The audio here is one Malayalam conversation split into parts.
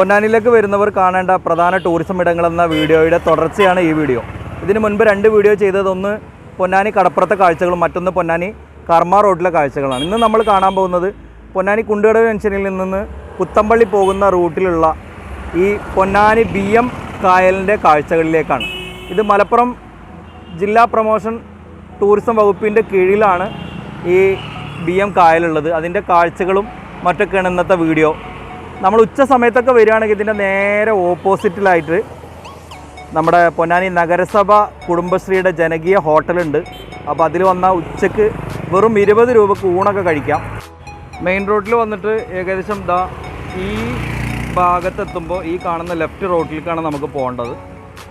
പൊന്നാനിയിലേക്ക് വരുന്നവർ കാണേണ്ട പ്രധാന ടൂറിസം ഇടങ്ങളെന്ന വീഡിയോയുടെ തുടർച്ചയാണ് ഈ വീഡിയോ. ഇതിന് മുൻപ് രണ്ട് വീഡിയോ ചെയ്തതൊന്ന് പൊന്നാനി കടപ്പുറത്തെ കാഴ്ചകളും മറ്റൊന്ന് പൊന്നാനി കർമ്മ റോഡിലെ കാഴ്ചകളാണ്. ഇന്ന് നമ്മൾ കാണാൻ പോകുന്നത് പൊന്നാനി കുണ്ടുകടവ് ജംഗ്ഷനിൽ നിന്ന് പുത്തമ്പള്ളി പോകുന്ന റൂട്ടിലുള്ള ഈ പൊന്നാനി ബി എം കായലിന്റെ കാഴ്ചകളിലേക്കാണ്. ഇത് മലപ്പുറം ജില്ലാ പ്രൊമോഷൻ ടൂറിസം വകുപ്പിന്റെ കീഴിലാണ് ഈ ബി എം കായലുള്ളത്. അതിന്റെ കാഴ്ചകളും മറ്റൊക്കെയാണ് ഇന്നത്തെ വീഡിയോ. നമ്മൾ ഉച്ച സമയത്തൊക്കെ വരികയാണെങ്കിൽ ഇതിന്റെ നേരെ ഓപ്പോസിറ്റിലായിട്ട് നമ്മുടെ പൊന്നാനി നഗരസഭ കുടുംബശ്രീയുടെ ജനകീയ ഹോട്ടലുണ്ട്. അപ്പോൾ അതിൽ വന്നാൽ ഉച്ചയ്ക്ക് വെറും ഇരുപത് രൂപക്ക് ഊണൊക്കെ കഴിക്കാം. മെയിൻ റോഡിൽ വന്നിട്ട് ഏകദേശം ദാ ഈ ഭാഗത്തെത്തുമ്പോൾ ഈ കാണുന്ന ലെഫ്റ്റ് റോഡിലേക്കാണ് നമുക്ക് പോകേണ്ടത്.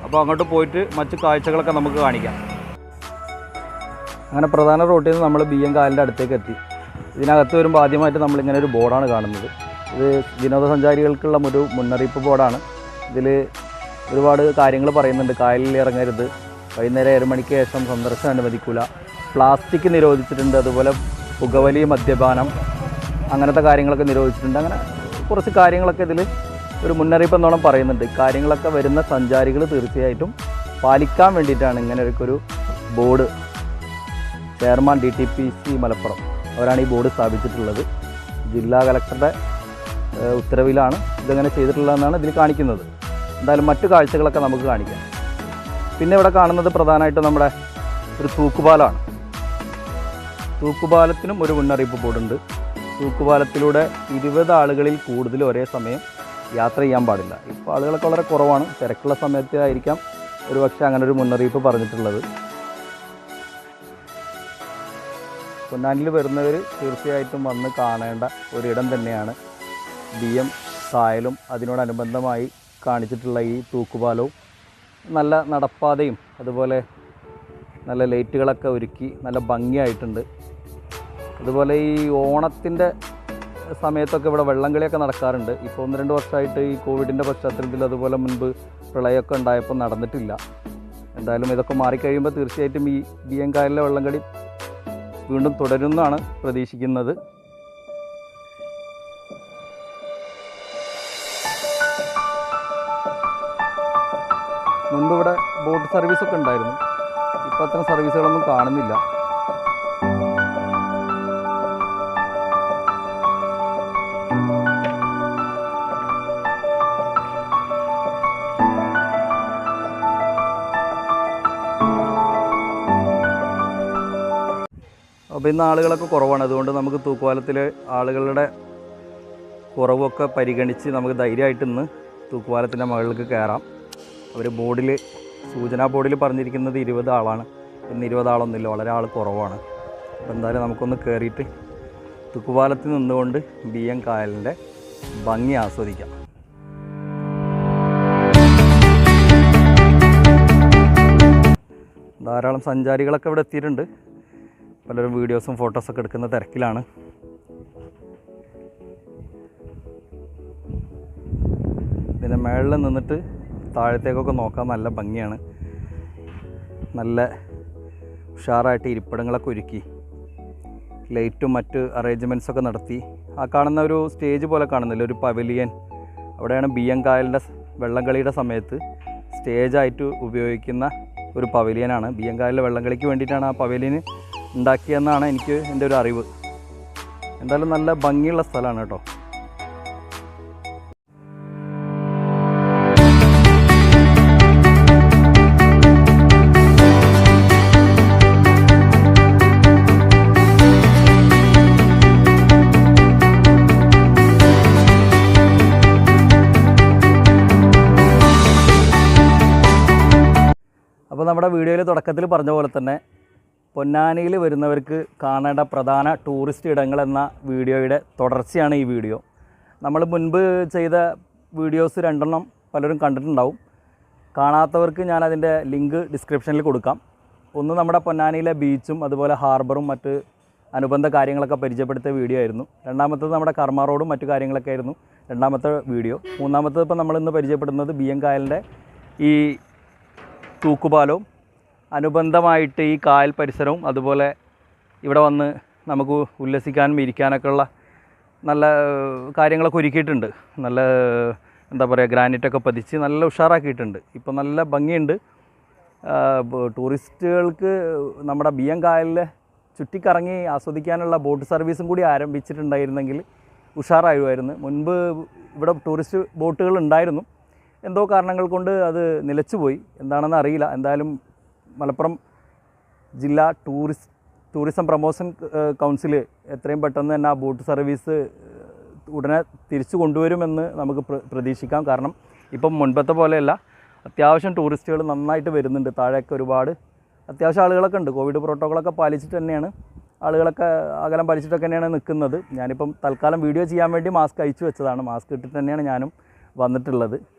അപ്പോൾ അങ്ങോട്ട് പോയിട്ട് മറ്റു കാഴ്ചകളൊക്കെ നമുക്ക് കാണിക്കാം. അങ്ങനെ പ്രധാന റോട്ടിൽ നിന്ന് നമ്മൾ ബി എം കാലിന്റെ അടുത്തേക്ക് എത്തി. ഇതിനകത്ത് വരുമ്പോൾ ആദ്യമായിട്ട് നമ്മളിങ്ങനെ ഒരു ബോർഡാണ് കാണുന്നത്. ഇത് വിനോദസഞ്ചാരികൾക്കുള്ള ഒരു മുന്നറിയിപ്പ് ബോർഡാണ്. ഇതിൽ ഒരുപാട് കാര്യങ്ങൾ പറയുന്നുണ്ട്. കായലിൽ ഇറങ്ങരുത്. വൈകുന്നേരം ഏഴ് മണിക്ക് ശേഷം സന്ദർശനം അനുവദിക്കില്ല പ്ലാസ്റ്റിക് നിരോധിച്ചിട്ടുണ്ട്. അതുപോലെ പുകവലി മദ്യപാനം അങ്ങനത്തെ കാര്യങ്ങളൊക്കെ നിരോധിച്ചിട്ടുണ്ട്. അങ്ങനെ കുറച്ച് കാര്യങ്ങളൊക്കെ ഇതിൽ ഒരു മുന്നറിയിപ്പ് എന്നോണം പറയുന്നുണ്ട്. കാര്യങ്ങളൊക്കെ വരുന്ന സഞ്ചാരികൾ തീർച്ചയായിട്ടും പാലിക്കാൻ വേണ്ടിയിട്ടാണ് ഇങ്ങനെയൊക്കെ ഒരു board chairman D T P C Malappuram. അവരാണ് ഈ ബോർഡ് സ്ഥാപിച്ചിട്ടുള്ളത്. ജില്ലാ കലക്ടറുടെ ഉത്തരവിലാണ് ഇതങ്ങനെ ചെയ്തിട്ടുള്ളതെന്നാണ് ഇതിൽ കാണിക്കുന്നത്. എന്തായാലും മറ്റു കാഴ്ചകളൊക്കെ നമുക്ക് കാണിക്കാം. പിന്നെ ഇവിടെ കാണുന്നത് പ്രധാനമായിട്ടും നമ്മുടെ ഒരു തൂക്കുപാലമാണ് തൂക്കുപാലത്തിനും ഒരു മുന്നറിയിപ്പ് ബോർഡുണ്ട്. തൂക്കുപാലത്തിലൂടെ ഇരുപത് ആളുകളിൽ കൂടുതൽ ഒരേ സമയം യാത്ര ചെയ്യാൻ പാടില്ല. ഇപ്പോൾ ആളുകളൊക്കെ വളരെ കുറവാണ്. തിരക്കുള്ള സമയത്തായിരിക്കാം ഒരു പക്ഷേ അങ്ങനെ ഒരു മുന്നറിയിപ്പ് പറഞ്ഞിട്ടുള്ളത്. പൊന്നാനിൽ വരുന്നവർ തീർച്ചയായിട്ടും വന്ന് കാണേണ്ട ഒരിടം തന്നെയാണ് ബി എം സായലും അതിനോടനുബന്ധമായി കാണിച്ചിട്ടുള്ള ഈ തൂക്കുപാലവും നല്ല നടപ്പാതയും അതുപോലെ നല്ല ലൈറ്റുകളൊക്കെ ഒരുക്കി നല്ല ഭംഗിയായിട്ടുണ്ട്. അതുപോലെ ഈ ഓണത്തിന്റെ സമയത്തൊക്കെ ഇവിടെ വെള്ളംകളിയൊക്കെ നടക്കാറുണ്ട്. ഇപ്പോൾ ഒന്ന് രണ്ട് വർഷമായിട്ട് ഈ കോവിഡിന്റെ പശ്ചാത്തലത്തിൽ അതുപോലെ മുൻപ് പ്രളയമൊക്കെ ഉണ്ടായപ്പോൾ നടന്നിട്ടില്ല. എന്തായാലും ഇതൊക്കെ മാറിക്കഴിയുമ്പോൾ തീർച്ചയായിട്ടും ഈ ബി എം കായലിലെ വെള്ളംകളി വീണ്ടും തുടരുമെന്നാണ് പ്രതീക്ഷിക്കുന്നത്. ബോട്ട് സർവീസൊക്കെ ഉണ്ടായിരുന്നു. ഇപ്പോൾ അത്തരം സർവീസുകളൊന്നും കാണുന്നില്ല. അപ്പോൾ ഇന്ന് ആളുകളൊക്കെ കുറവാണ്. അതുകൊണ്ട് നമുക്ക് തൂക്കുപാലത്തിൽ ആളുകളുടെ കുറവൊക്കെ പരിഗണിച്ച് നമുക്ക് ധൈര്യമായിട്ട് ഇന്ന് തൂക്കുപാലത്തിന്റെ മുകളിലേക്ക് കയറാം. അവർ ബോർഡിൽ സൂചനാ ബോർഡിൽ പറഞ്ഞിരിക്കുന്നത് ഇരുപത് ആളാണ്. ഇന്ന് ഇരുപത് ആളൊന്നുമില്ല വളരെ ആൾ കുറവാണ്. അപ്പോൾ എന്തായാലും നമുക്കൊന്ന് കയറിയിട്ട് തുക്കുപാലത്ത് നിന്നുകൊണ്ട് ബി എം കായലിന്റെ ഭംഗി ആസ്വദിക്കാം. ധാരാളം സഞ്ചാരികളൊക്കെ ഇവിടെ എത്തിയിട്ടുണ്ട്. പലരും വീഡിയോസും ഫോട്ടോസൊക്കെ എടുക്കുന്ന തിരക്കിലാണ്. ഇതിന്റെ മേളിൽ നിന്നിട്ട് താഴത്തേക്കൊക്കെ നോക്കാൻ നല്ല ഭംഗിയാണ്. നല്ല ഉഷാറായിട്ട് ഇരിപ്പിടങ്ങളൊക്കെ ഒരുക്കി. ലൈറ്റും മറ്റ് അറേഞ്ച്മെന്റ്സൊക്കെ നടത്തി. ആ കാണുന്ന ഒരു സ്റ്റേജ് പോലെ കാണുന്നില്ല ഒരു പവലിയൻ. അവിടെയാണ് ബി എം കായലിന്റെ വെള്ളംകളിയുടെ സമയത്ത് സ്റ്റേജായിട്ട് ഉപയോഗിക്കുന്ന ഒരു പവലിയനാണ്. ബി എം കായലിലെ വെള്ളംകളിക്ക് വേണ്ടിയിട്ടാണ് ആ പവലിയൻ ഉണ്ടാക്കിയെന്നാണ് എനിക്ക് എന്റെ ഒരു അറിവ്. എന്തായാലും നല്ല ഭംഗിയുള്ള സ്ഥലമാണ് കേട്ടോ. നമ്മുടെ വീഡിയോയിൽ തുടക്കത്തിൽ പറഞ്ഞ പോലെ തന്നെ പൊന്നാനിയിൽ വരുന്നവർക്ക് കാണേണ്ട പ്രധാന ടൂറിസ്റ്റ് ഇടങ്ങൾ എന്ന വീഡിയോയുടെ തുടർച്ചയാണ് ഈ വീഡിയോ. നമ്മൾ മുൻപ് ചെയ്ത വീഡിയോസ് രണ്ടെണ്ണം പലരും കണ്ടിട്ടുണ്ടാവും. കാണാത്തവർക്ക് ഞാൻ അതിന്റെ ലിങ്ക് ഡിസ്ക്രിപ്ഷനിൽ കൊടുക്കാം. ഒന്ന് നമ്മുടെ പൊന്നാനിയിലെ ബീച്ചും അതുപോലെ ഹാർബറും മറ്റ് അനുബന്ധ കാര്യങ്ങളൊക്കെ പരിചയപ്പെടുത്തിയ വീഡിയോ ആയിരുന്നു. രണ്ടാമത്തത് നമ്മുടെ കർമ്മ റോഡും മറ്റു കാര്യങ്ങളൊക്കെ ആയിരുന്നു രണ്ടാമത്തെ വീഡിയോ. മൂന്നാമത്തത് ഇപ്പോൾ നമ്മളിന്ന് പരിചയപ്പെടുന്നത് ബി എം കായലിന്റെ ഈ തൂക്കുപാലവും അനുബന്ധമായിട്ട് ഈ കായൽ പരിസരവും അതുപോലെ ഇവിടെ വന്ന് നമുക്ക് ഉല്ലസിക്കാനും ഇരിക്കാനൊക്കെ ഉള്ള നല്ല കാര്യങ്ങളൊക്കെ ഒരുക്കിയിട്ടുണ്ട്. നല്ല എന്താ പറയുക ഗ്രാനൈറ്റൊക്കെ പതിച്ച് നല്ല ഉഷാറാക്കിയിട്ടുണ്ട്. ഇപ്പോൾ നല്ല ഭംഗിയുണ്ട്. ടൂറിസ്റ്റുകൾക്ക് നമ്മുടെ ബി എം കായലിലെ ചുറ്റിക്കറങ്ങി ആസ്വദിക്കാനുള്ള ബോട്ട് സർവീസും കൂടി ആരംഭിച്ചിട്ടുണ്ടായിരുന്നെങ്കിൽ ഉഷാറായുമായിരുന്നു മുൻപ് ഇവിടെ ടൂറിസ്റ്റ് ബോട്ടുകൾ ഉണ്ടായിരുന്നു. എന്തോ കാരണങ്ങൾ കൊണ്ട് അത് നിലച്ചുപോയി. എന്താണെന്ന് അറിയില്ല. എന്തായാലും മലപ്പുറം ജില്ലാ ടൂറിസ്റ്റ് ടൂറിസം പ്രൊമോഷൻ കൗൺസിൽ എത്രയും പെട്ടെന്ന് തന്നെ ആ ബോട്ട് സർവീസ് ഉടനെ തിരിച്ചു കൊണ്ടുവരുമെന്ന് നമുക്ക് പ്ര- പ്രതീക്ഷിക്കാം. കാരണം ഇപ്പം മുൻപത്തെ പോലെയല്ല. അത്യാവശ്യം ടൂറിസ്റ്റുകൾ നന്നായിട്ട് വരുന്നുണ്ട്. താഴേക്ക് ഒരുപാട് അത്യാവശ്യം ആളുകളൊക്കെ ഉണ്ട്. കോവിഡ് പ്രോട്ടോക്കോളൊക്കെ പാലിച്ചിട്ട് തന്നെയാണ് ആളുകളൊക്കെ അകലം പാലിച്ചിട്ടൊക്കെ തന്നെയാണ് നിൽക്കുന്നത്. ഞാനിപ്പം തൽക്കാലം വീഡിയോ ചെയ്യാൻ വേണ്ടി മാസ്ക് അയച്ചു വെച്ചതാണ്. മാസ്ക് ഇട്ടിട്ട് തന്നെയാണ് ഞാനും വന്നിട്ടുള്ളത്.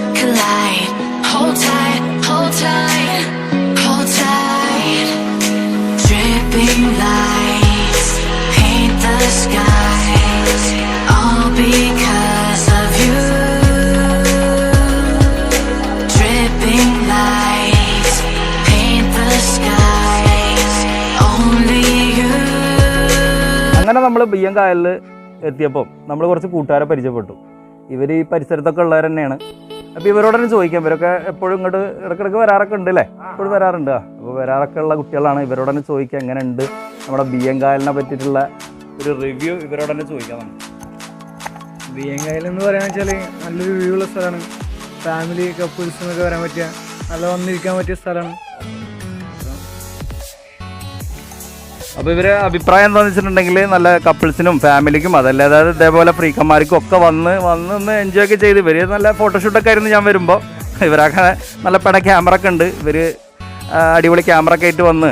നമ്മൾ ബിയ്യം കായലിൽ എത്തിയപ്പോൾ നമ്മൾ കുറച്ച് കൂട്ടുകാരെ പരിചയപ്പെട്ടു. ഇവർ ഈ പരിസരത്തൊക്കെ ഉള്ളവർ തന്നെയാണ്. അപ്പോൾ ഇവരോടൊന്ന് ചോദിക്കാം ഇവരൊക്കെ എപ്പോഴും ഇങ്ങോട്ട് ഇടയ്ക്കിടയ്ക്ക് വരാറൊക്കെ ഉണ്ട് അല്ലേ എപ്പോഴും വരാറുണ്ട്. അപ്പോൾ വരാറൊക്കെ ഉള്ള കുട്ടികളാണ്. ഇവരോടൊന്ന് ചോദിക്കുക എങ്ങനെയുണ്ട് നമ്മുടെ ബിയ്യം കായലിനെ പറ്റിയിട്ടുള്ള ഒരു റിവ്യൂ ഇവരോടൊന്ന് ചോദിക്കാം നമുക്ക്. ബിയങ്കായൽ എന്ന് പറയുക വെച്ചാൽ നല്ലൊരു വ്യൂ ഉള്ള സ്ഥലമാണ്. ഫാമിലി കപ്പിൾസിനൊക്കെ വരാൻ പറ്റിയ നല്ല വന്നിരിക്കാൻ പറ്റിയ സ്ഥലമാണ്. അപ്പോൾ ഇവരെ അഭിപ്രായം എന്താണെന്ന് വെച്ചിട്ടുണ്ടെങ്കിൽ നല്ല കപ്പിൾസിനും ഫാമിലിക്കും അതല്ല അതായത് ഇതേപോലെ ഫ്രീക്കന്മാർക്കും ഒക്കെ വന്ന് വന്ന് ഒന്ന് എൻജോയ് ഒക്കെ ചെയ്ത് ഇവർ നല്ല ഫോട്ടോഷൂട്ടൊക്കെ ആയിരുന്നു ഞാൻ വരുമ്പോൾ ഇവരൊക്കെ നല്ല പട ക്യാമറ ഒക്കെ ഉണ്ട്. ഇവർ അടിപൊളി ക്യാമറ ഒക്കെ ആയിട്ട് വന്ന്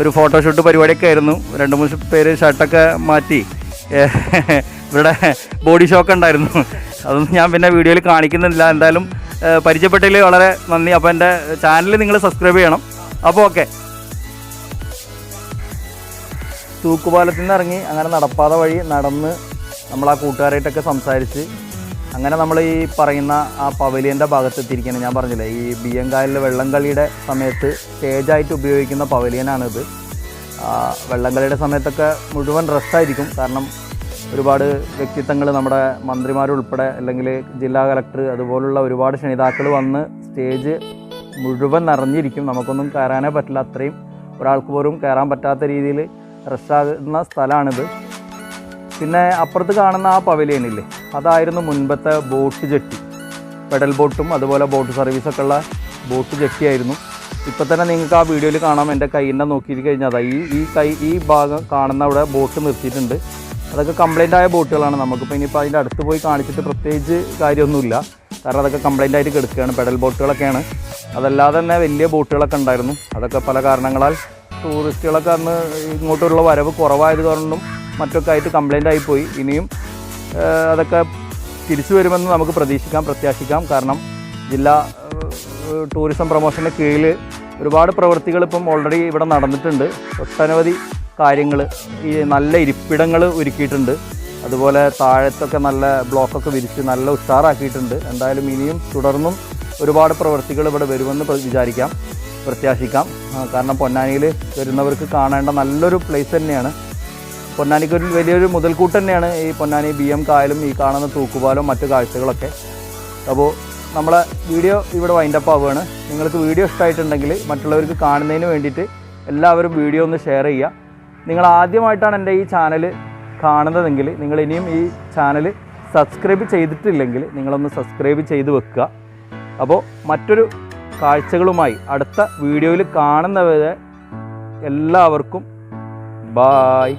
ഒരു ഫോട്ടോഷൂട്ട് പരിപാടിയൊക്കെ ആയിരുന്നു. രണ്ട് മൂന്ന് പേര് ഷർട്ടൊക്കെ മാറ്റി. ഇവരുടെ ബോഡി ഷോക്ക് ഉണ്ടായിരുന്നു. അതൊന്നും ഞാൻ പിന്നെ വീഡിയോയിൽ കാണിക്കുന്നില്ല. എന്തായാലും പരിചയപ്പെട്ടതിൽ വളരെ നന്ദി. അപ്പോൾ എന്റെ ചാനൽ നിങ്ങൾ സബ്സ്ക്രൈബ് ചെയ്യണം. അപ്പോൾ ഓക്കെ തൂക്കുപാലത്തിൽ നിന്ന് ഇറങ്ങി അങ്ങനെ നടപ്പാത വഴി നടന്ന് നമ്മൾ ആ കൂട്ടുകാരായിട്ടൊക്കെ സംസാരിച്ച് അങ്ങനെ നമ്മൾ ഈ പറയുന്ന ആ പവലിയന്റെ ഭാഗത്ത് എത്തിയിരിക്കുന്നത് ഞാൻ പറഞ്ഞില്ലേ ഈ ബിയ്യങ്കായലിലെ വെള്ളംകളിയുടെ സമയത്ത് സ്റ്റേജായിട്ട് ഉപയോഗിക്കുന്ന പവലിയനാണിത്. വെള്ളംകളിയുടെ സമയത്തൊക്കെ മുഴുവൻ റെസ്റ്റായിരിക്കും കാരണം ഒരുപാട് വ്യക്തിത്വങ്ങൾ നമ്മുടെ മന്ത്രിമാരുൾപ്പെടെ അല്ലെങ്കിൽ ജില്ലാ കളക്ടർ അതുപോലുള്ള ഒരുപാട് ക്ഷണിതാക്കൾ വന്ന് സ്റ്റേജ് മുഴുവൻ നിറഞ്ഞിരിക്കും. നമുക്കൊന്നും കയറാനേ പറ്റില്ല. അത്രയും ഒരാൾക്ക് പോലും കയറാൻ പറ്റാത്ത രീതിയിൽ റെസ്റ്റാകുന്ന സ്ഥലമാണിത് പിന്നെ അപ്പുറത്ത് കാണുന്ന ആ പവലിയനില്ലേ അതായിരുന്നു മുൻപത്തെ ബോട്ട് ജെട്ടി. പെഡൽ ബോട്ടും അതുപോലെ ബോട്ട് സർവീസൊക്കെ ഉള്ള ബോട്ട് ജെട്ടിയായിരുന്നു. ഇപ്പം തന്നെ നിങ്ങൾക്ക് ആ വീഡിയോയിൽ കാണാം എന്റെ കൈയിന്റെ നോക്കിയിട്ട് കഴിഞ്ഞാൽ അതാ ഈ ഈ കൈ ഈ ഭാഗം കാണുന്ന അവിടെ ബോട്ട് നിർത്തിയിട്ടുണ്ട്. അതൊക്കെ കംപ്ലൈന്റ് ആയ ബോട്ടുകളാണ്. നമുക്കിപ്പോൾ ഇനിയിപ്പോൾ അതിന്റെ അടുത്ത് പോയി കാണിച്ചിട്ട് പ്രത്യേകിച്ച് കാര്യമൊന്നുമില്ല. കാരണം അതൊക്കെ കംപ്ലൈന്റ് ആയിട്ട് കിടക്കുകയാണ് പെഡൽ ബോട്ടുകളൊക്കെയാണ്. അതല്ലാതെ തന്നെ വലിയ ബോട്ടുകളൊക്കെ ഉണ്ടായിരുന്നു. അതൊക്കെ പല കാരണങ്ങളാൽ ടൂറിസ്റ്റുകളൊക്കെ അന്ന് ഇങ്ങോട്ടുള്ള വരവ് കുറവായത് കാരണം മറ്റൊക്കെ ആയിട്ട് കംപ്ലൈന്റ് ആയിപ്പോയി ഇനിയും അതൊക്കെ തിരിച്ചു വരുമെന്ന് നമുക്ക് പ്രതീക്ഷിക്കാം പ്രത്യാശിക്കാം. കാരണം ജില്ലാ ടൂറിസം പ്രൊമോഷന്റെ കീഴിൽ ഒരുപാട് പ്രവൃത്തികൾ ഇപ്പം ഓൾറെഡി ഇവിടെ നടന്നിട്ടുണ്ട്. ഒട്ടനവധി കാര്യങ്ങൾ ഈ നല്ല ഇരിപ്പിടങ്ങൾ ഒരുക്കിയിട്ടുണ്ട്. അതുപോലെ താഴത്തൊക്കെ നല്ല ബ്ലോക്കൊക്കെ വിരിച്ച് നല്ല ഉഷാറാക്കിയിട്ടുണ്ട്. എന്തായാലും ഇനിയും തുടർന്നും ഒരുപാട് പ്രവൃത്തികൾ ഇവിടെ വരുമെന്ന് വിചാരിക്കാം. പ്രത്യാശിക്കാം. കാരണം പൊന്നാനിയിൽ വരുന്നവർക്ക് കാണേണ്ട നല്ലൊരു പ്ലേസ് തന്നെയാണ്. പൊന്നാനിക്ക് ഒരു വലിയൊരു മുതൽക്കൂട്ട് തന്നെയാണ് ഈ പൊന്നാനി ബി എം കായലും ഈ കാണുന്ന തൂക്കുപാലും മറ്റു കാഴ്ചകളൊക്കെ. അപ്പോൾ നമ്മളെ വീഡിയോ ഇവിടെ വൈൻഡപ്പ് ആവുകയാണ്. നിങ്ങൾക്ക് വീഡിയോ ഇഷ്ടമായിട്ടുണ്ടെങ്കിൽ മറ്റുള്ളവർക്ക് കാണുന്നതിന് വേണ്ടിയിട്ട് എല്ലാവരും വീഡിയോ ഒന്ന് ഷെയർ ചെയ്യുക. നിങ്ങൾ ആദ്യമായിട്ടാണ് എന്റെ ഈ ചാനൽ കാണുന്നതെങ്കിൽ നിങ്ങൾ ഇനിയും ഈ ചാനൽ സബ്സ്ക്രൈബ് ചെയ്തിട്ടില്ലെങ്കിൽ നിങ്ങളൊന്ന് സബ്സ്ക്രൈബ് ചെയ്ത് വെക്കുക. അപ്പോൾ മറ്റൊരു കാഴ്ചകളുമായി അടുത്ത വീഡിയോയിൽ കാണുന്നവരെ എല്ലാവർക്കും ബായ്.